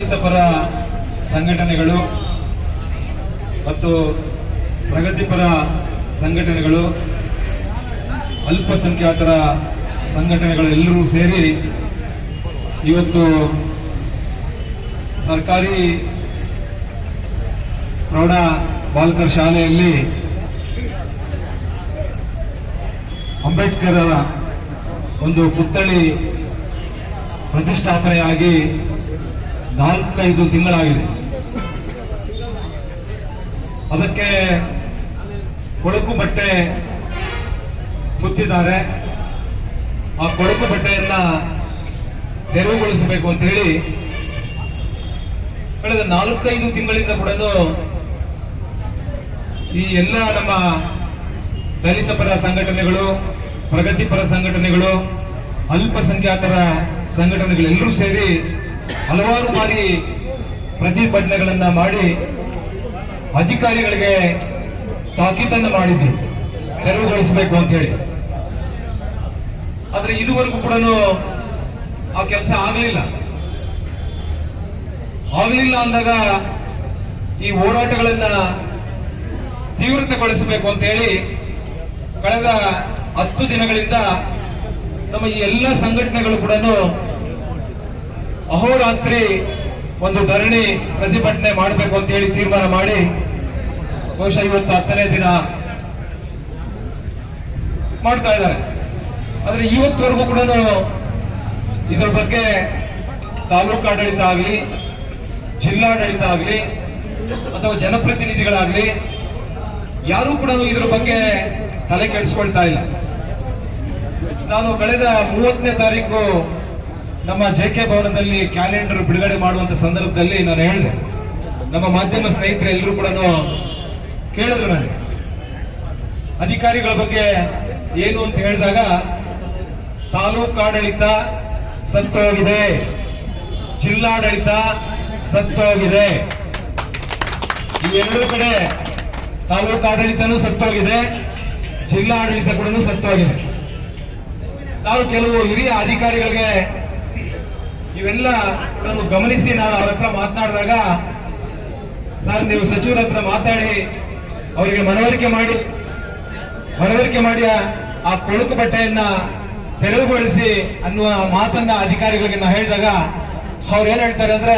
ಪರ ಸಂಘಟನೆಗಳು ಮತ್ತು ಪ್ರಗತಿಪರ ಸಂಘಟನೆಗಳು, ಅಲ್ಪಸಂಖ್ಯಾತರ ಸಂಘಟನೆಗಳು ಎಲ್ಲರೂ ಸೇರಿ ಇವತ್ತು ಸರ್ಕಾರಿ ಪ್ರೌಢ ಬಾಲಕರ ಶಾಲೆಯಲ್ಲಿ ಅಂಬೇಡ್ಕರ್ ಒಂದು ಪುತ್ಥಳಿ ಪ್ರತಿಷ್ಠಾಪನೆಯಾಗಿ ನಾಲ್ಕೈದು ತಿಂಗಳಾಗಿದೆ. ಅದಕ್ಕೆ ಕೊಳಕು ಬಟ್ಟೆ ಸುತ್ತಿದ್ದಾರೆ. ಆ ಕೊಳಕು ಬಟ್ಟೆಯನ್ನ ತೆರವುಗೊಳಿಸಬೇಕು ಅಂತ ಹೇಳಿ ಕಳೆದ ನಾಲ್ಕೈದು ತಿಂಗಳಿಂದ ಕೂಡ ಈ ಎಲ್ಲ ನಮ್ಮ ದಲಿತ ಪರ ಸಂಘಟನೆಗಳು ಪ್ರಗತಿಪರ ಸಂಘಟನೆಗಳು, ಅಲ್ಪಸಂಖ್ಯಾತರ ಸಂಘಟನೆಗಳೆಲ್ಲರೂ ಸೇರಿ ಹಲವಾರು ಬಾರಿ ಪ್ರತಿಭಟನೆಗಳನ್ನ ಮಾಡಿ ಅಧಿಕಾರಿಗಳಿಗೆ ತಾಕೀತನ್ನು ಮಾಡಿದ್ರು. ತೆರವುಗೊಳಿಸಬೇಕು ಅಂತ ಹೇಳಿ. ಆದ್ರೆ ಇದುವರೆಗೂ ಕೂಡ ಆ ಕೆಲಸ ಆಗಲಿಲ್ಲ. ಆಗಲಿಲ್ಲ ಅಂದಾಗ ಈ ಹೋರಾಟಗಳನ್ನ ತೀವ್ರತೆಗೊಳಿಸಬೇಕು ಅಂತ ಹೇಳಿ ಕಳೆದ ಹತ್ತು ದಿನಗಳಿಂದ ನಮ್ಮ ಈ ಎಲ್ಲ ಸಂಘಟನೆಗಳು ಕೂಡ ಅಹೋರಾತ್ರಿ ಒಂದು ಧರಣಿ ಪ್ರತಿಭಟನೆ ಮಾಡಬೇಕು ಅಂತ ಹೇಳಿ ತೀರ್ಮಾನ ಮಾಡಿ ಬಹುಶಃ ಇವತ್ತು ಹತ್ತನೇ ದಿನ ಮಾಡ್ತಾ ಇದ್ದಾರೆ. ಆದ್ರೆ ಇವತ್ತವರೆಗೂ ಕೂಡ ಇದರ ಬಗ್ಗೆ ತಾಲೂಕು ಆಡಳಿತ ಆಗಲಿ, ಜಿಲ್ಲಾಡಳಿತ ಆಗಲಿ, ಅಥವಾ ಜನಪ್ರತಿನಿಧಿಗಳಾಗಲಿ, ಯಾರೂ ಕೂಡ ಇದರ ಬಗ್ಗೆ ತಲೆ ಕೆಡಿಸ್ಕೊಳ್ತಾ ಇಲ್ಲ. ನಾನು ಕಳೆದ ಮೂವತ್ತನೇ ತಾರೀಕು ನಮ್ಮ ಜೆ ಕೆ ಭವನದಲ್ಲಿ ಕ್ಯಾಲೆಂಡರ್ ಬಿಡುಗಡೆ ಮಾಡುವಂತ ಸಂದರ್ಭದಲ್ಲಿ ನಾನು ಹೇಳಿದೆ. ನಮ್ಮ ಮಾಧ್ಯಮ ಸ್ನೇಹಿತರೆ ಎಲ್ಲರೂ ಕೂಡ ಕೇಳಿದ್ರು ನನಗೆ. ಅಧಿಕಾರಿಗಳ ಬಗ್ಗೆ ಏನು ಅಂತ ಹೇಳಿದಾಗ, ತಾಲೂಕಾಡಳಿತ ಸತ್ತೋಗಿದೆ. ಜಿಲ್ಲಾಡಳಿತ ಸತ್ತೋಗಿದೆ. ಇವೆರಡೂ ಕಡೆ ತಾಲೂಕಾಡಳಿತನೂ ಸತ್ತೋಗಿದೆ, ಜಿಲ್ಲಾಡಳಿತ ಕೂಡ ಸತ್ತೋಗಿದೆ. ನಾನು ಕೆಲವು ಹಿರಿಯ ಅಧಿಕಾರಿಗಳಿಗೆ ಇವೆಲ್ಲ ನಾನು ಗಮನಿಸಿ, ನಾನು ಅವ್ರ ಹತ್ರ ಮಾತನಾಡಿದಾಗ, ಸರ್, ನೀವು ಸಚಿವರ ಹತ್ರ ಮಾತಾಡಿ, ಅವರಿಗೆ ಮನವರಿಕೆ ಮಾಡಿ ಮನವರಿಕೆ ಮಾಡಿ ಆ- ಕೊಳಕು ಬಟ್ಟೆಯನ್ನ ತೆರವುಗೊಳಿಸಿ ಅನ್ನುವ ಮಾತನ್ನ ಅಧಿಕಾರಿಗಳಿಗೆ ನಾ ಹೇಳಿದಾಗ, ಅವ್ರು ಏನ್ ಹೇಳ್ತಾರೆ ಅಂದ್ರೆ,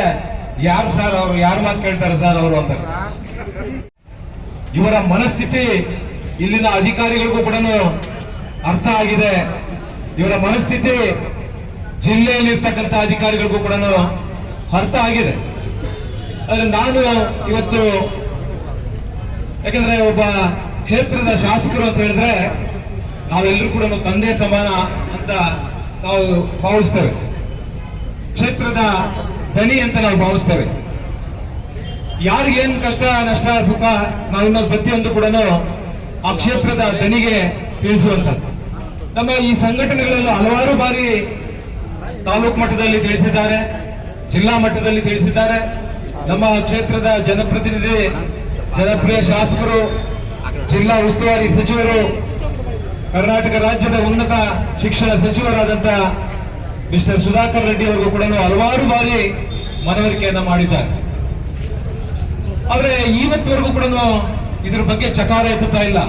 ಯಾರು ಸರ್, ಅವರು ಯಾರ ಮಾತು ಕೇಳ್ತಾರೆ ಸರ್ ಅವರು ಅಂತಾರೆ ಇವರ ಮನಸ್ಥಿತಿ ಇಲ್ಲಿನ ಅಧಿಕಾರಿಗಳಿಗೂ ಕೂಡ ಅರ್ಥ ಆಗಿದೆ. ಇವರ ಮನಸ್ಥಿತಿ ಜಿಲ್ಲೆಯಲ್ಲಿ ಇರ್ತಕ್ಕಂಥ ಅಧಿಕಾರಿಗಳಿಗೂ ಕೂಡ ಅರ್ಥ ಆಗಿದೆ. ಆದರೆ ನಾನು ಇವತ್ತು ಯಾಕಂದ್ರೆ ಒಬ್ಬ ಕ್ಷೇತ್ರದ ಶಾಸಕರು ಅಂತ ಹೇಳಿದ್ರೆ ನಾವೆಲ್ಲರೂ ಕೂಡ ತಂದೆ ಸಮಾನ ಅಂತ ನಾವು ಭಾವಿಸ್ತೇವೆ. ಕ್ಷೇತ್ರದ ದನಿ ಅಂತ ನಾವು ಭಾವಿಸ್ತೇವೆ. ಯಾರಿಗೇನು ಕಷ್ಟ, ನಷ್ಟ, ಸುಖ ನಾವು ಪ್ರತಿಯೊಂದು ಕೂಡ ಆ ಕ್ಷೇತ್ರದ ದನಿಗೆ ತಿಳಿಸುವಂಥದ್ದು. ನಮ್ಮ ಈ ಸಂಘಟನೆಗಳಲ್ಲೂ ಹಲವಾರು ಬಾರಿ ತಾಲೂಕು ಮಟ್ಟದಲ್ಲಿ ತಿಳಿಸಿದ್ದಾರೆ, ಜಿಲ್ಲಾ ಮಟ್ಟದಲ್ಲಿ ತಿಳಿಸಿದ್ದಾರೆ. ನಮ್ಮ ಕ್ಷೇತ್ರದ ಜನಪ್ರತಿನಿಧಿ, ಜನಪ್ರಿಯ ಶಾಸಕರು, ಜಿಲ್ಲಾ ಉಸ್ತುವಾರಿ ಸಚಿವರು, ಕರ್ನಾಟಕ ರಾಜ್ಯದ ಉನ್ನತ ಶಿಕ್ಷಣ ಸಚಿವರಾದಂತಹ ಮಿಸ್ಟರ್ ಸುಧಾಕರ್ ರೆಡ್ಡಿ ಅವರಿಗೂ ಕೂಡ ಹಲವಾರು ಬಾರಿ ಮನವರಿಕೆಯನ್ನ ಮಾಡಿದ್ದಾರೆ. ಆದರೆ ಇವತ್ತುವರೆಗೂ ಕೂಡ ಇದ್ರ ಬಗ್ಗೆ ಚಕಾರ ಎತ್ತುತ್ತಾ ಇಲ್ಲ.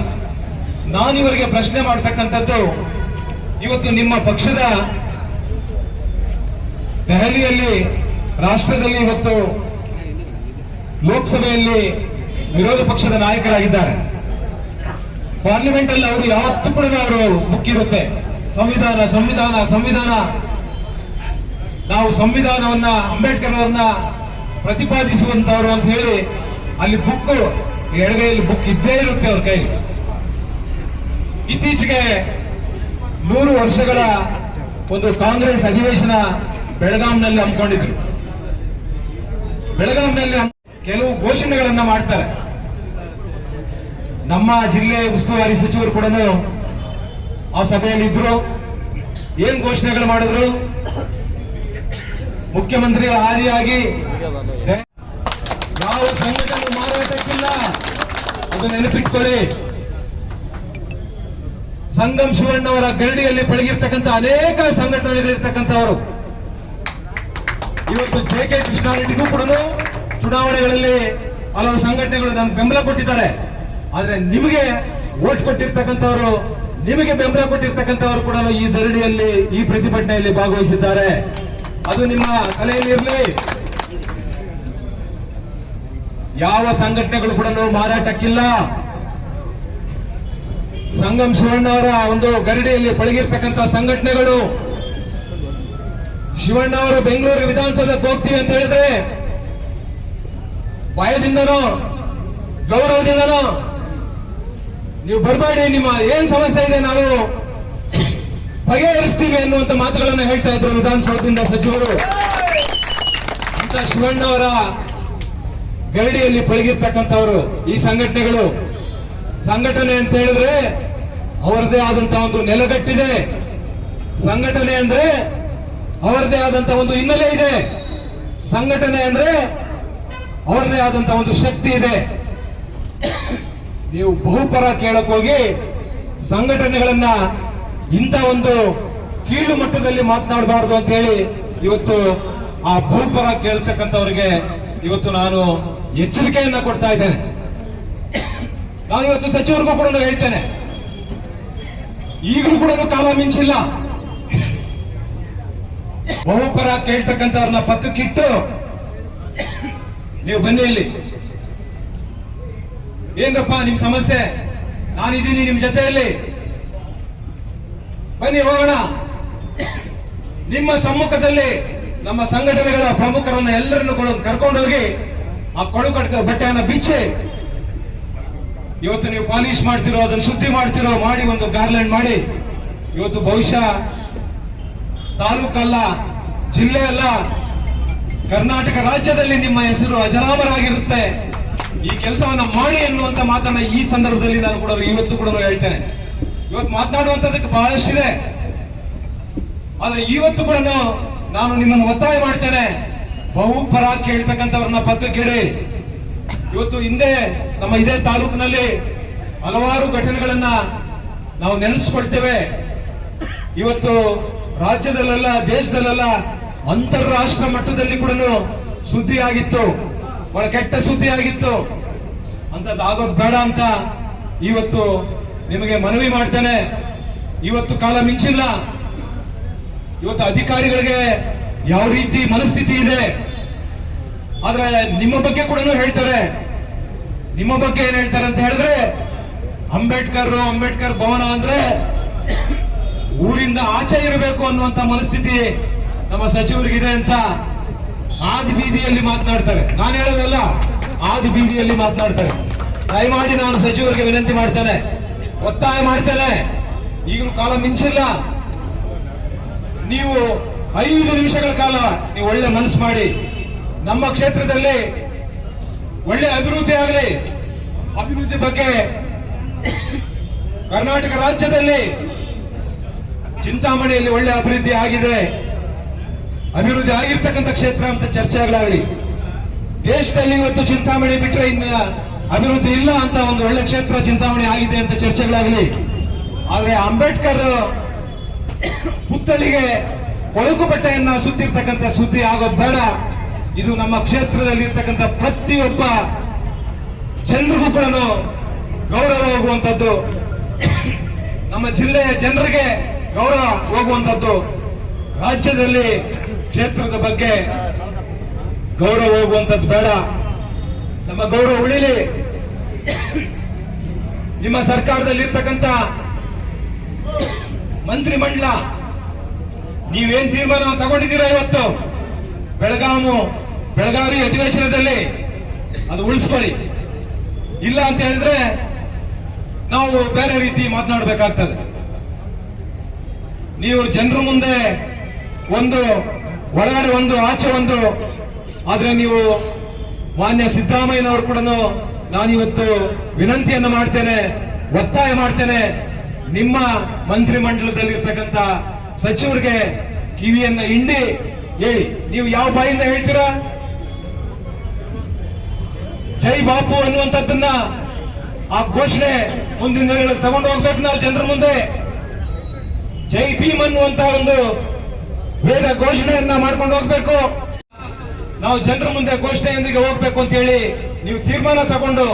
ನಾನಿವರಿಗೆ ಪ್ರಶ್ನೆ ಮಾಡ್ತಕ್ಕಂಥದ್ದು, ಇವತ್ತು ನಿಮ್ಮ ಪಕ್ಷದ ದೆಹಲಿಯಲ್ಲಿ, ರಾಷ್ಟ್ರದಲ್ಲಿ ಇವತ್ತು ಲೋಕಸಭೆಯಲ್ಲಿ ವಿರೋಧ ಪಕ್ಷದ ನಾಯಕರಾಗಿದ್ದಾರೆ. ಪಾರ್ಲಿಮೆಂಟ್ ಅಲ್ಲಿ ಅವರು ಯಾವತ್ತೂ ಕೂಡ ಅವರು ಬುಕ್ ಇರುತ್ತೆ ಸಂವಿಧಾನ ಸಂವಿಧಾನ ಸಂವಿಧಾನ. ನಾವು ಸಂವಿಧಾನವನ್ನ ಅಂಬೇಡ್ಕರ್ ಅವರನ್ನ ಪ್ರತಿಪಾದಿಸುವಂತವರು ಅಂತ ಹೇಳಿ ಅಲ್ಲಿ ಬುಕ್ ಎಡಗೈಯಲ್ಲಿ ಬುಕ್ ಇದ್ದೇ ಇರುತ್ತೆ ಅವ್ರ ಕೈಲಿ. ಇತ್ತೀಚೆಗೆ ನೂರು ವರ್ಷಗಳ ಒಂದು ಕಾಂಗ್ರೆಸ್ ಅಧಿವೇಶನ ಬೆಳಗಾಂನಲ್ಲಿ ಹಮ್ಮಿಕೊಂಡಿದ್ರು. ಬೆಳಗಾಂನಲ್ಲಿ ಕೆಲವು ಘೋಷಣೆಗಳನ್ನ ಮಾಡ್ತಾರೆ. ನಮ್ಮ ಜಿಲ್ಲೆ ಉಸ್ತುವಾರಿ ಸಚಿವರು ಕೂಡ ಆ ಸಭೆಯಲ್ಲಿ ಇದ್ರು. ಏನ್ ಘೋಷಣೆಗಳು ಮಾಡಿದ್ರು? ಮುಖ್ಯಮಂತ್ರಿ ಆದಿಯಾಗಿ ದೆ- ಯಾವ ಸಂಘಟನೆ ಮಾರಾಟಕ್ಕಿಲ್ಲ? ಅದು ನೆನಪಿಟ್ಕೊಳ್ಳಿ. ಸಂಗಮ್ ಶಿವಣ್ಣವರ ಗರಡಿಯಲ್ಲಿ ಪಳಗಿರ್ತಕ್ಕಂಥ ಅನೇಕ ಸಂಘಟನೆಗಳಿರ್ತಕ್ಕಂಥವರು. ಇವತ್ತು ಜೆ ಕೆ ಕೃಷ್ಣಾರೆಡ್ಡಿಗೂ ಕೂಡ ಚುನಾವಣೆಗಳಲ್ಲಿ ಹಲವು ಸಂಘಟನೆಗಳು ನಮ್ಗೆ ಬೆಂಬಲ ಕೊಟ್ಟಿದ್ದಾರೆ. ಆದ್ರೆ ನಿಮಗೆ ಓಟ್ ಕೊಟ್ಟಿರ್ತಕ್ಕಂಥವರು, ನಿಮಗೆ ಬೆಂಬಲ ಕೊಟ್ಟಿರ್ತಕ್ಕಂಥವರು ಕೂಡ ಈ ಧರಣಿಯಲ್ಲಿ, ಈ ಪ್ರತಿಭಟನೆಯಲ್ಲಿ ಭಾಗವಹಿಸಿದ್ದಾರೆ. ಅದು ನಿಮ್ಮ ತಲೆಯಲ್ಲಿ ಇರಲಿ. ಯಾವ ಸಂಘಟನೆಗಳು ಕೂಡ ಮಾರಾಟಕ್ಕಿಲ್ಲ. ಸಂಗಮ್ ಶಿವಣ್ಣವರ ಒಂದು ಗರಡಿಯಲ್ಲಿ ಪಳಗಿರ್ತಕ್ಕಂಥ ಸಂಘಟನೆಗಳು ಶಿವಣ್ಣ ಅವರು ಬೆಂಗಳೂರು ವಿಧಾನಸೌಧಕ್ಕೆ ಹೋಗ್ತೀವಿ ಅಂತ ಹೇಳಿದ್ರೆ ಭಯದಿಂದನೋ, ಗೌರವದಿಂದನೋ, ನೀವು ಬರಬೇಡಿ, ನಿಮ್ಮ ಏನ್ ಸಮಸ್ಯೆ ಇದೆ ನಾವು ಬಗೆಹರಿಸ್ತೀವಿ ಅನ್ನುವಂತ ಮಾತುಗಳನ್ನು ಹೇಳ್ತಾ ಇದ್ರು ವಿಧಾನಸೌಧದಿಂದ ಸಚಿವರು. ಅಂತ ಶಿವಣ್ಣ ಅವರ ಗರಡಿಯಲ್ಲಿ ಪಳಗಿರ್ತಕ್ಕಂಥವರು, ಈ ಸಂಘಟನೆಗಳು. ಸಂಘಟನೆ ಅಂತ ಹೇಳಿದ್ರೆ ಅವರದೇ ಆದಂತಹ ಒಂದು ನೆಲಗಟ್ಟಿದೆ. ಸಂಘಟನೆ ಅಂದ್ರೆ ಅವರದೇ ಆದಂತಹ ಒಂದು ಹಿನ್ನೆಲೆ ಇದೆ. ಸಂಘಟನೆ ಅಂದ್ರೆ ಅವರದೇ ಆದಂತಹ ಒಂದು ಶಕ್ತಿ ಇದೆ. ನೀವು ಬಹುಪರ ಕೇಳಕ್ ಹೋಗಿ ಸಂಘಟನೆಗಳನ್ನ ಇಂಥ ಒಂದು ಕೀಳು ಮಟ್ಟದಲ್ಲಿ ಮಾತನಾಡಬಾರದು ಅಂತ ಹೇಳಿ ಇವತ್ತು ಆ ಬಹುಪರ ಕೇಳ್ತಕ್ಕಂಥವ್ರಿಗೆ ಇವತ್ತು ನಾನು ಎಚ್ಚರಿಕೆಯನ್ನ ಕೊಡ್ತಾ ಇದ್ದೇನೆ. ನಾನು ಇವತ್ತು ಸಚಿವರಿಗೂ ಕೂಡ ಹೇಳ್ತೇನೆ. ಈಗಲೂ ಕೂಡ ಕಾಲ ಮಿಂಚಿಲ್ಲ. ಬಹುಪರ ಕೇಳ್ತಕ್ಕಂಥವ್ರನ್ನ ಪಕ್ಕಕ್ಕಿಟ್ಟು ನೀವು ಬನ್ನಿ ಇಲ್ಲಿ. ಏನಪ್ಪ ನಿಮ್ ಸಮಸ್ಯೆ? ನಾನಿದ್ದೀನಿ ನಿಮ್ ಜೊತೆಯಲ್ಲಿ. ಬನ್ನಿ ಹೋಗೋಣ. ನಿಮ್ಮ ಸಮ್ಮುಖದಲ್ಲಿ ನಮ್ಮ ಸಂಘಟನೆಗಳ ಪ್ರಮುಖರನ್ನ ಎಲ್ಲರನ್ನು ಕೂಡ ಕರ್ಕೊಂಡೋಗಿ ಆ ಕೊಡು ಕಟ್ಕ ಬಟ್ಟೆಯನ್ನ ಬಿಚ್ಚಿ, ಇವತ್ತು ನೀವು ಪಾಲಿಶ್ ಮಾಡ್ತಿರೋ, ಅದನ್ನು ಸುದ್ದಿ ಮಾಡ್ತಿರೋ, ಮಾಡಿ ಒಂದು ಗಾರ್ಲೆಂಡ್ ಮಾಡಿ. ಇವತ್ತು ಬಹುಶಃ ತಾಲೂಕಲ್ಲ ಜಿಲ್ಲೆ ಅಲ್ಲ ಕರ್ನಾಟಕ ರಾಜ್ಯದಲ್ಲಿ ನಿಮ್ಮ ಹೆಸರು ಅಜರಾಮರಾಗಿರುತ್ತೆ. ಈ ಕೆಲಸವನ್ನ ಮಾಡಿ ಎನ್ನುವಂತ ಮಾತನ್ನ ಈ ಸಂದರ್ಭದಲ್ಲಿ ನಾನು ಕೂಡ ಇವತ್ತು ಕೂಡ ಹೇಳ್ತೇನೆ. ಇವತ್ತು ಮಾತನಾಡುವಂತದಕ್ಕೆ ಬಹಳಷ್ಟಿದೆ ಆದ್ರೆ ಇವತ್ತು ಕೂಡ ನಾನು ನಿಮ್ಮನ್ನು ಒತ್ತಾಯ ಮಾಡ್ತೇನೆ. ಬಹುಪರ ಕೇಳ್ತಕ್ಕಂಥವ್ರನ್ನ ಪಕ್ಕಕ್ಕಿಡಿ ಇವತ್ತು ಹಿಂದೆ ನಮ್ಮ ಇದೇ ತಾಲೂಕಿನಲ್ಲಿ ಹಲವಾರು ಘಟನೆಗಳನ್ನ ನಾವು ನೆನೆಸ್ಕೊಳ್ತೇವೆ. ಇವತ್ತು ರಾಜ್ಯದಲ್ಲೆಲ್ಲ, ದೇಶದಲ್ಲೆಲ್ಲ ಅಂತಾರಾಷ್ಟ್ರ ಮಟ್ಟದಲ್ಲಿ ಕೂಡ ಸುದ್ದಿ ಆಗಿತ್ತು ಬಹಳ ಕೆಟ್ಟ ಸುದ್ದಿ ಆಗಿತ್ತು ಅಂತದ್ದು ಆಗೋದು ಬೇಡ ಅಂತ ಇವತ್ತು ನಿಮಗೆ ಮನವಿ ಮಾಡ್ತೇನೆ. ಇವತ್ತು ಕಾಲ ಮಿಂಚಿಲ್ಲ. ಇವತ್ತು ಅಧಿಕಾರಿಗಳಿಗೆ ಯಾವ ರೀತಿ ಮನಸ್ಥಿತಿ ಇದೆ? ಆದ್ರೆ ನಿಮ್ಮ ಬಗ್ಗೆ ಕೂಡ ಹೇಳ್ತಾರೆ. ನಿಮ್ಮ ಬಗ್ಗೆ ಏನ್ ಹೇಳ್ತಾರೆ ಅಂತ ಹೇಳಿದ್ರೆ ಅಂಬೇಡ್ಕರ್ ಅಂಬೇಡ್ಕರ್ ಭವನ ಅಂದ್ರೆ ಊರಿಂದ ಆಚೆ ಇರಬೇಕು ಅನ್ನುವಂತ ಮನಸ್ಥಿತಿ ನಮ್ಮ ಸಚಿವರಿಗಿದೆ ಅಂತ ಆದಿ ಬೀದಿಯಲ್ಲಿ ಮಾತನಾಡ್ತಾರೆ. ನಾನು ಹೇಳೋದಲ್ಲ, ಆದಿ ಬೀದಿಯಲ್ಲಿ ಮಾತನಾಡ್ತಾರೆ. ದಯಮಾಡಿ ನಾನು ಸಚಿವರಿಗೆ ವಿನಂತಿ ಮಾಡ್ತೇನೆ. ಒತ್ತಾಯ ಮಾಡ್ತೇನೆ. ಈಗಲೂ ಕಾಲ ಮಿಂಚಿಲ್ಲ. ನೀವು ಐದು ನಿಮಿಷಗಳ ಕಾಲ ನೀವು ಒಳ್ಳೆ ಮನಸ್ಸು ಮಾಡಿ. ನಮ್ಮ ಕ್ಷೇತ್ರದಲ್ಲಿ ಒಳ್ಳೆ ಅಭಿವೃದ್ಧಿ ಆಗಲಿ. ಅಭಿವೃದ್ಧಿ ಬಗ್ಗೆ ಕರ್ನಾಟಕ ರಾಜ್ಯದಲ್ಲಿ ಚಿಂತಾಮಣಿಯಲ್ಲಿ ಒಳ್ಳೆ ಅಭಿವೃದ್ಧಿ ಆಗಿದೆ. ಅಭಿವೃದ್ಧಿ ಆಗಿರ್ತಕ್ಕಂಥ ಕ್ಷೇತ್ರ ಅಂತ ಚರ್ಚೆಗಳಾಗಲಿ ದೇಶದಲ್ಲಿ ಇವತ್ತು ಚಿಂತಾಮಣಿ ಬಿಟ್ಟರೆ ಇನ್ನ ಅಭಿವೃದ್ಧಿ ಇಲ್ಲ ಅಂತ ಒಂದು ಒಳ್ಳೆ ಕ್ಷೇತ್ರ ಚಿಂತಾಮಣಿ ಆಗಿದೆ ಅಂತ ಚರ್ಚೆಗಳಾಗಲಿ. ಆದರೆ ಅಂಬೇಡ್ಕರ್ ಪುತ್ತಳಿಗೆ ಕೊಳಕು ಬಟ್ಟೆಯನ್ನ ಸುತ್ತಿರ್ತಕ್ಕಂಥ ಸುದ್ದಿ ಆಗೋದು ಬೇಡ. ಇದು ನಮ್ಮ ಕ್ಷೇತ್ರದಲ್ಲಿ ಇರ್ತಕ್ಕಂಥ ಪ್ರತಿಯೊಬ್ಬ ಜನರಿಗೂ ಕೂಡ ಗೌರವ ಹೋಗುವಂಥದ್ದು. ನಮ್ಮ ಜಿಲ್ಲೆಯ ಜನರಿಗೆ ಗೌರವ ಹೋಗುವಂಥದ್ದು ರಾಜ್ಯದಲ್ಲಿ ಕ್ಷೇತ್ರದ ಬಗ್ಗೆ ಗೌರವ ಹೋಗುವಂಥದ್ದು ಬೇಡ. ನಮ್ಮ ಗೌರವ ಉಳಿಲಿ. ನಿಮ್ಮ ಸರ್ಕಾರದಲ್ಲಿ ಇರ್ತಕ್ಕಂಥ ಮಂತ್ರಿಮಂಡಲ, ನೀವೇನ್ ತೀರ್ಮಾನ ತಗೊಂಡಿದ್ದೀರಾ ಇವತ್ತು? ಬೆಳಗಾಮು, ಬೆಳಗಾವಿ ಅಧಿವೇಶನದಲ್ಲಿ ಅದು ಉಳಿಸ್ಕೊಳ್ಳಿ. ಇಲ್ಲ ಅಂತ ಹೇಳಿದ್ರೆ ನಾವು ಬೇರೆ ರೀತಿ ಮಾತನಾಡಬೇಕಾಗ್ತದೆ. ನೀವು ಜನರ ಮುಂದೆ ಒಂದು, ಒಳಗಡೆ ಒಂದು, ಆಚೆ ಒಂದು. ಆದರೆ ನೀವು ಮಾನ್ಯ ಸಿದ್ದರಾಮಯ್ಯನವರು ಕೂಡ ನಾನಿವತ್ತು ವಿನಂತಿಯನ್ನು ಮಾಡ್ತೇನೆ, ಒತ್ತಾಯ ಮಾಡ್ತೇನೆ. ನಿಮ್ಮ ಮಂತ್ರಿಮಂಡಲದಲ್ಲಿರ್ತಕ್ಕಂಥ ಸಚಿವರಿಗೆ ಕಿವಿಯನ್ನ ಹಿಂಡಿ ಹೇಳಿ. ನೀವು ಯಾವ ಬಾಯಿಂದ ಹೇಳ್ತೀರಾ? ಜೈ ಬಾಪು ಅನ್ನುವಂಥದ್ದನ್ನ ಆ ಘೋಷಣೆ ಮುಂದಿನ ದಿನಗಳಲ್ಲಿ ತಗೊಂಡು ಹೋಗ್ಬೇಕು ನಾವು ಜನರ ಮುಂದೆ. ಜೈ ಭೀಮ್ ಅನ್ನುವಂತ ಒಂದು ವೇದ ಘೋಷಣೆಯನ್ನ ಮಾಡ್ಕೊಂಡು ಹೋಗ್ಬೇಕು. ನಾವು ಜನರ ಮುಂದೆ ಘೋಷಣೆಯೊಂದಿಗೆ ಹೋಗ್ಬೇಕು ಅಂತ ಹೇಳಿ ನೀವು ತೀರ್ಮಾನ ತಗೊಂಡು,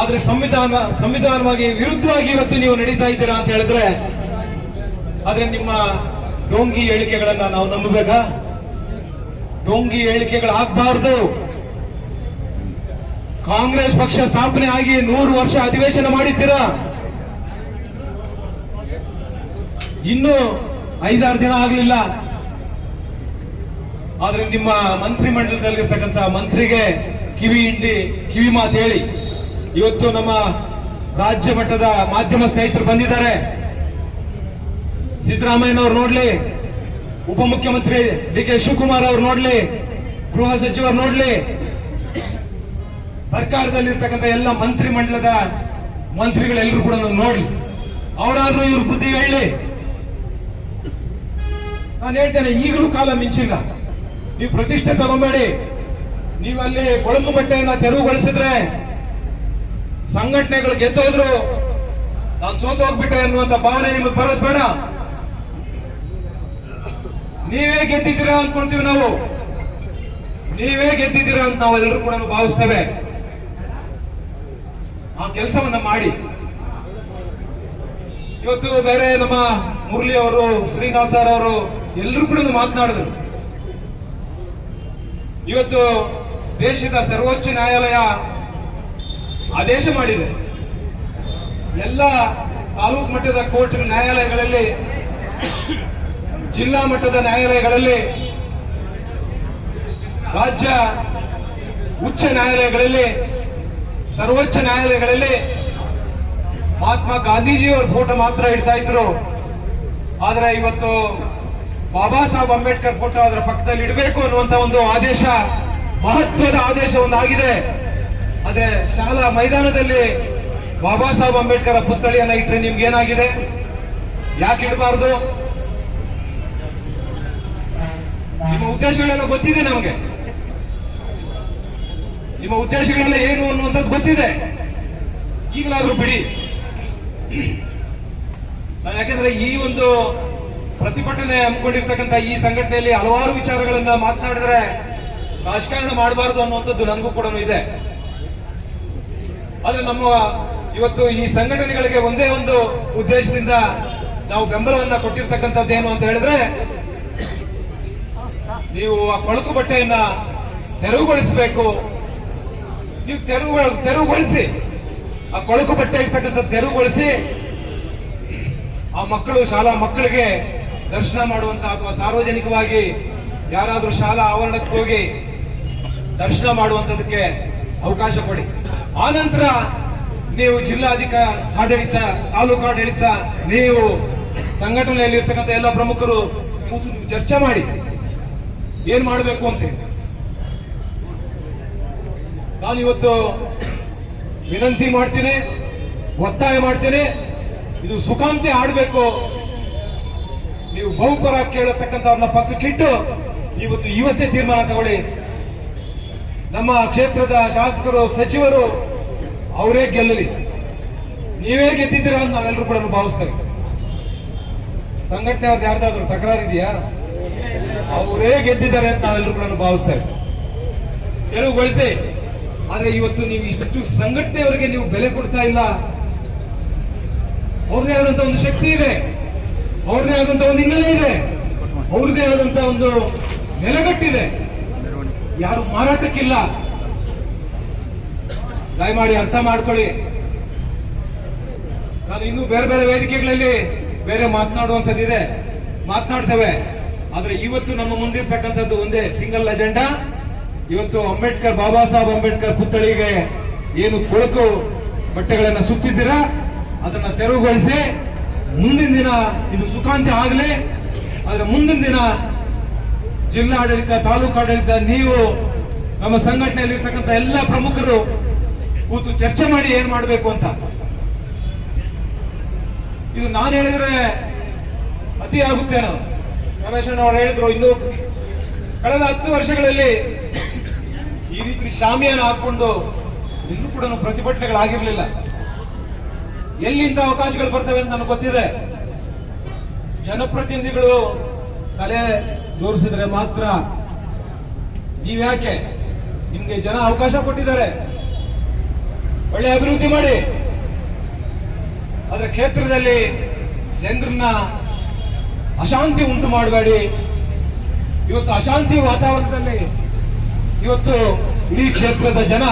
ಆದ್ರೆ ಸಂವಿಧಾನ, ಸಂವಿಧಾನವಾಗಿ ವಿರುದ್ಧವಾಗಿ ಇವತ್ತು ನೀವು ನಡೀತಾ ಇದ್ದೀರಾ ಅಂತ ಹೇಳಿದ್ರೆ, ಆದ್ರೆ ನಿಮ್ಮ ಡೋಂಗಿ ಹೇಳಿಕೆಗಳನ್ನ ನಾವು ನಂಬಬೇಕಾ? ಡೋಂಗಿ ಹೇಳಿಕೆಗಳು ಆಗ್ಬಾರ್ದು. ಕಾಂಗ್ರೆಸ್ ಪಕ್ಷ ಸ್ಥಾಪನೆ ಆಗಿ ನೂರು ವರ್ಷ ಅಧಿವೇಶನ ಮಾಡಿದ್ದೀರಾ? ಇನ್ನು ಐದಾರು ದಿನ ಆಗಲಿಲ್ಲ. ಆದ್ರೆ ನಿಮ್ಮ ಮಂತ್ರಿ ಮಂಡಲದಲ್ಲಿರ್ತಕ್ಕಂಥ ಮಂತ್ರಿಗೆ ಕಿವಿ ಹಿಂಡಿ ಕಿವಿ ಮಾತು ಹೇಳಿ. ಇವತ್ತು ನಮ್ಮ ರಾಜ್ಯ ಮಟ್ಟದ ಮಾಧ್ಯಮ ಸ್ನೇಹಿತರು ಬಂದಿದ್ದಾರೆ. ಸಿದ್ದರಾಮಯ್ಯನವ್ರು ನೋಡ್ಲಿ, ಉಪಮುಖ್ಯಮಂತ್ರಿ ಡಿ ಕೆ ಶಿವಕುಮಾರ್ ಅವ್ರು ನೋಡ್ಲಿ, ಗೃಹ ಸಚಿವರು ನೋಡ್ಲಿ. ಸರ್ಕಾರದಲ್ಲಿರ್ತಕ್ಕಂಥ ಎಲ್ಲ ಮಂತ್ರಿ ಮಂಡಲದ ಮಂತ್ರಿಗಳೆಲ್ಲರೂ ಕೂಡ ನೋಡ್ಲಿ. ಅವರಾದ್ರೂ ಇವ್ರ ಬುದ್ಧಿ ಹೇಳಿ. ನಾನು ಹೇಳ್ತೇನೆ, ಈಗಲೂ ಕಾಲ ಮಿಂಚಿಲ್ಲ. ನೀವು ಪ್ರತಿಷ್ಠೆ ತಗೊಂಬೇಡಿ. ನೀವಲ್ಲಿ ಕೊಳಕು ಬಟ್ಟೆಯನ್ನ ತೆರವುಗೊಳಿಸಿದ್ರೆ ಸಂಘಟನೆಗಳು ಗೆದ್ದೋದ್ರು, ನಾನು ಸೋತು ಹೋಗ್ಬಿಟ್ಟೆ ಅನ್ನುವಂತ ಭಾವನೆ ನಿಮಗೆ ಬರೋದು ಬೇಡ. ನೀವೇ ಗೆದ್ದಿದ್ದೀರಾ ಅನ್ಕೊಳ್ತೀವಿ ನಾವು. ನೀವೇ ಗೆದ್ದಿದ್ದೀರಾ ಅಂತ ನಾವು ಎಲ್ಲರೂ ಕೂಡ ಭಾವಿಸ್ತೇವೆ. ಆ ಕೆಲಸವನ್ನ ಮಾಡಿ. ಇವತ್ತು ಬೇರೆ ನಮ್ಮ ಮುರಳಿ ಅವರು ಶ್ರೀನಿವಾಸ್ ಸರ್ ಅವರು ಎಲ್ಲರೂ ಕೂಡ ಮಾತನಾಡಿದ್ರು. ಇವತ್ತು ದೇಶದ ಸರ್ವೋಚ್ಚ ನ್ಯಾಯಾಲಯ ಆದೇಶ ಮಾಡಿದೆ. ಎಲ್ಲ ತಾಲೂಕು ಮಟ್ಟದ ಕೋರ್ಟ್ ನ್ಯಾಯಾಲಯಗಳಲ್ಲಿ, ಜಿಲ್ಲಾ ಮಟ್ಟದ ನ್ಯಾಯಾಲಯಗಳಲ್ಲಿ, ರಾಜ್ಯ ಉಚ್ಚ ನ್ಯಾಯಾಲಯಗಳಲ್ಲಿ, ಸರ್ವೋಚ್ಚ ನ್ಯಾಯಾಲಯಗಳಲ್ಲಿ ಮಹಾತ್ಮ ಗಾಂಧೀಜಿಯವರ ಫೋಟೋ ಮಾತ್ರ ಇಡ್ತಾ ಇದ್ರು. ಆದರೆ ಇವತ್ತು ಬಾಬಾ ಸಾಹೇಬ್ ಅಂಬೇಡ್ಕರ್ ಫೋಟೋ ಅದರ ಪಕ್ಕದಲ್ಲಿ ಇಡಬೇಕು ಅನ್ನುವಂತ ಒಂದು ಆದೇಶ, ಮಹತ್ವದ ಆದೇಶ ಒಂದಾಗಿದೆ. ಆದ್ರೆ ಶಾಲಾ ಮೈದಾನದಲ್ಲಿ ಬಾಬಾ ಸಾಹೇಬ್ ಅಂಬೇಡ್ಕರ್ ಪುತ್ಥಳಿಯನ್ನ ಇಟ್ಟರೆ ನಿಮ್ಗೆ ಏನಾಗಿದೆ? ಯಾಕೆ ಇಡಬಾರ್ದು? ನಿಮ್ಮ ಉದ್ದೇಶಗಳೆಲ್ಲ ಗೊತ್ತಿದೆ ನಮ್ಗೆ. ನಿಮ್ಮ ಉದ್ದೇಶಗಳೆಲ್ಲ ಏನು ಅನ್ನುವಂಥದ್ದು ಗೊತ್ತಿದೆ. ಈಗಲಾದ್ರೂ ಬಿಡಿ. ನಾನು ಯಾಕಂದ್ರೆ ಈ ಒಂದು ಪ್ರತಿಭಟನೆ ಹಮ್ಮಿಕೊಂಡಿರ್ತಕ್ಕಂಥ ಈ ಸಂಘಟನೆಯಲ್ಲಿ ಹಲವಾರು ವಿಚಾರಗಳನ್ನ ಮಾತನಾಡಿದ್ರೆ ರಾಜಕಾರಣ ಮಾಡಬಾರದು ಅನ್ನುವಂಥದ್ದು ನನಗೂ ಕೂಡ ಇದೆ. ಆದ್ರೆ ನಮ್ಮ ಇವತ್ತು ಈ ಸಂಘಟನೆಗಳಿಗೆ ಒಂದೇ ಒಂದು ಉದ್ದೇಶದಿಂದ ನಾವು ಬೆಂಬಲವನ್ನ ಕೊಟ್ಟಿರ್ತಕ್ಕಂಥದ್ದು ಏನು ಅಂತ ಹೇಳಿದ್ರೆ, ನೀವು ಆ ಕೊಳಕು ಬಟ್ಟೆಯನ್ನ ತೆರವುಗೊಳಿಸಬೇಕು. ನೀವು ತೆರವು, ತೆರವುಗೊಳಿಸಿ. ಆ ಕೊಳಕು ಬಟ್ಟೆ ಇರ್ತಕ್ಕಂಥ ತೆರವುಗೊಳಿಸಿ. ಆ ಮಕ್ಕಳು, ಶಾಲಾ ಮಕ್ಕಳಿಗೆ ದರ್ಶನ ಮಾಡುವಂತ ಅಥವಾ ಸಾರ್ವಜನಿಕವಾಗಿ ಯಾರಾದರೂ ಶಾಲಾ ಆವರಣಕ್ಕೆ ಹೋಗಿ ದರ್ಶನ ಮಾಡುವಂತದಕ್ಕೆ ಅವಕಾಶ ಕೊಡಿ. ಆನಂತರ ನೀವು ಜಿಲ್ಲಾಧಿಕ ಆಡಳಿತ, ತಾಲೂಕು ಆಡಳಿತ, ನೀವು ಸಂಘಟನೆಯಲ್ಲಿ ಇರ್ತಕ್ಕಂಥ ಎಲ್ಲ ಪ್ರಮುಖರು ಕೂತು ಚರ್ಚೆ ಮಾಡಿ. ಏನ್ ಮಾಡಬೇಕು ಅಂತ ನಾನು ಇವತ್ತು ವಿನಂತಿ ಮಾಡ್ತೇನೆ, ಒತ್ತಾಯ ಮಾಡ್ತೇನೆ. ಇದು ಸುಖಾಂತಿ ಆಡಬೇಕು ನೀವು ಬಹುಪರ ಕೇಳತಕ್ಕಂಥವ್ರನ್ನ ಪಕ್ಕಕ್ಕಿಟ್ಟು ಇವತ್ತು ಇವತ್ತೇ ತೀರ್ಮಾನ ತಗೊಳ್ಳಿ. ನಮ್ಮ ಕ್ಷೇತ್ರದ ಶಾಸಕರು, ಸಚಿವರು, ಅವರೇ ಗೆಲ್ಲಲಿ. ನೀವೇ ಗೆದ್ದಿದ್ದೀರಾ ಅಂತ ನಾವೆಲ್ಲರೂ ಕೂಡ ಭಾವಿಸ್ತೇವೆ. ಸಂಘಟನೆ ಅವ್ರದ್ದು ಯಾರ್ದಾದ್ರು ತಕರಾರು ಇದೆಯಾ? ಅವರೇ ಗೆದ್ದಿದ್ದಾರೆ ಅಂತ ನಾವೆಲ್ಲರೂ ಕೂಡ ಭಾವಿಸ್ತೇವೆ. ತೆರವುಗೊಳಿಸಿ. ಆದ್ರೆ ಇವತ್ತು ನೀವು ಇಷ್ಟು ಸಂಘಟನೆಯವರಿಗೆ ನೀವು ಬೆಲೆ ಕೊಡ್ತಾ ಇಲ್ಲ. ಅವ್ರದೇ ಆದಂತ ಒಂದು ಶಕ್ತಿ ಇದೆ. ಅವ್ರದೇ ಆದಂತ ಒಂದು ಹಿನ್ನೆಲೆ ಇದೆ. ಅವ್ರದೇ ಆದಂತ ಒಂದು ನೆಲೆಗಟ್ಟಿದೆ. ಯಾರು ಮಾರಾಟಕ್ಕಿಲ್ಲ. ದಯಮಾಡಿ ಅರ್ಥ ಮಾಡ್ಕೊಳ್ಳಿ. ನಾನು ಇನ್ನೂ ಬೇರೆ ಬೇರೆ ವೇದಿಕೆಗಳಲ್ಲಿ ಬೇರೆ ಮಾತನಾಡುವಂಥದ್ದಿದೆ. ಮಾತನಾಡ್ತೇವೆ. ಆದ್ರೆ ಇವತ್ತು ನಮ್ಮ ಮುಂದಿರ್ತಕ್ಕಂಥದ್ದು ಒಂದೇ ಸಿಂಗಲ್ ಅಜೆಂಡಾ. ಇವತ್ತು ಅಂಬೇಡ್ಕರ್ ಬಾಬಾ ಸಾಹೇಬ್ ಅಂಬೇಡ್ಕರ್ ಪುತ್ಥಳಿಗೆ ಏನು ಕೊಳಕು ಬಟ್ಟೆಗಳನ್ನು ಸುತ್ತಿದ್ದೀರಾ? ಅದನ್ನ ತೆರವುಗೊಳಿಸಿ ಮುಂದಿನ ದಿನ ಇದು ಸುಖಾಂತ್ಯ ಆಗಲಿ, ಆದರೆ ಮುಂದಿನ ದಿನ ಜಿಲ್ಲಾಡಳಿತ ತಾಲೂಕು ಆಡಳಿತ ನೀವು ನಮ್ಮ ಸಂಘಟನೆಯಲ್ಲಿ ಇರ್ತಕ್ಕಂಥ ಎಲ್ಲ ಪ್ರಮುಖರು ಕೂತು ಚರ್ಚೆ ಮಾಡಿ ಏನ್ ಮಾಡಬೇಕು ಅಂತ. ಇದು ನಾನು ಹೇಳಿದ್ರೆ ಅತಿ ಆಗುತ್ತೆ ಆಗುತ್ತೇನೋ ರಮೇಶಣ್ಣ ಅವರು ಹೇಳಿದ್ರು, ಇನ್ನು ಕಳೆದ ಹತ್ತು ವರ್ಷಗಳಲ್ಲಿ ಈ ರೀತಿ ಶಾಮಿಯಾನ ಹಾಕೊಂಡು ಇನ್ನೂ ಕೂಡ ಪ್ರತಿಭಟನೆಗಳಾಗಿರ್ಲಿಲ್ಲ. ಎಲ್ಲಿಂದ ಅವಕಾಶಗಳು ಬರ್ತವೆ ಅಂತ ನನಗೆ ಗೊತ್ತಿದೆ. ಜನಪ್ರತಿನಿಧಿಗಳು ತಲೆ ತೋರಿಸಿದ್ರೆ ಮಾತ್ರ ನೀವ್ಯಾಕೆ ನಿಮ್ಗೆ ಜನ ಅವಕಾಶ ಕೊಟ್ಟಿದ್ದಾರೆ. ಒಳ್ಳೆ ಅಭಿವೃದ್ಧಿ ಮಾಡಿ. ಅದರ ಕ್ಷೇತ್ರದಲ್ಲಿ ಜನರನ್ನ ಅಶಾಂತಿ ಉಂಟು ಮಾಡಬೇಡಿ. ಇವತ್ತು ಅಶಾಂತಿ ವಾತಾವರಣದಲ್ಲಿ ಇವತ್ತು ಇಡೀ ಕ್ಷೇತ್ರದ ಜನ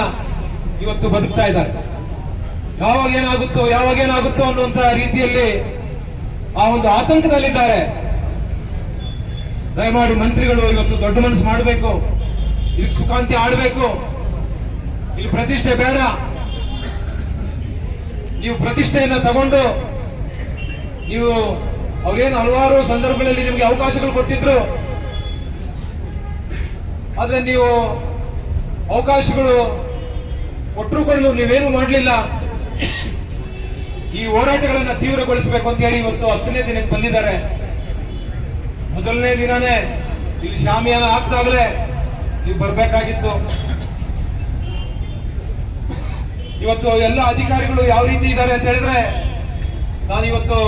ಇವತ್ತು ಬದುಕ್ತಾ ಇದ್ದಾರೆ. ಯಾವಾಗ ಏನಾಗುತ್ತೋ ಯಾವಾಗ ಏನಾಗುತ್ತೋ ಅನ್ನುವಂತಹ ರೀತಿಯಲ್ಲಿ ಆ ಒಂದು ಆತಂಕದಲ್ಲಿದ್ದಾರೆ. ದಯಮಾಡಿ ಮಂತ್ರಿಗಳು ಇವತ್ತು ದೊಡ್ಡ ಮನಸ್ಸು ಮಾಡಬೇಕು. ಇಲ್ಲಿ ಸುಖಾಂತಿ ಆಡಬೇಕು. ಇಲ್ಲಿ ಪ್ರತಿಷ್ಠೆ ಬೇಡ. ನೀವು ಪ್ರತಿಷ್ಠೆಯನ್ನ ತಗೊಂಡು ನೀವು ಅವ್ರೇನು ಹಲವಾರು ಸಂದರ್ಭಗಳಲ್ಲಿ ನಿಮಗೆ ಅವಕಾಶಗಳು ಕೊಟ್ಟಿದ್ರು. ಆದ್ರೆ ನೀವು ಅವಕಾಶಗಳು ಕೊಟ್ಟರು ಕೂಡ ನೀವೇನು ಮಾಡಲಿಲ್ಲ. ಈ ಹೋರಾಟಗಳನ್ನ ತೀವ್ರಗೊಳಿಸಬೇಕು ಅಂತ ಹೇಳಿ ಇವತ್ತು ಹತ್ತನೇ ದಿನಕ್ಕೆ ಬಂದಿದ್ದಾರೆ. ಮೊದಲನೇ ದಿನನೇ ಇಲ್ಲಿ ಶಾಮಿಯಾನ ಹಾಕ್ದಾಗಲೇ ನೀವು ಬರಬೇಕಾಗಿತ್ತು. ಇವತ್ತು ಎಲ್ಲ ಅಧಿಕಾರಿಗಳು ಯಾವ ರೀತಿ ಇದ್ದಾರೆ ಅಂತ ಹೇಳಿದ್ರೆ ನಾನು ಇವತ್ತು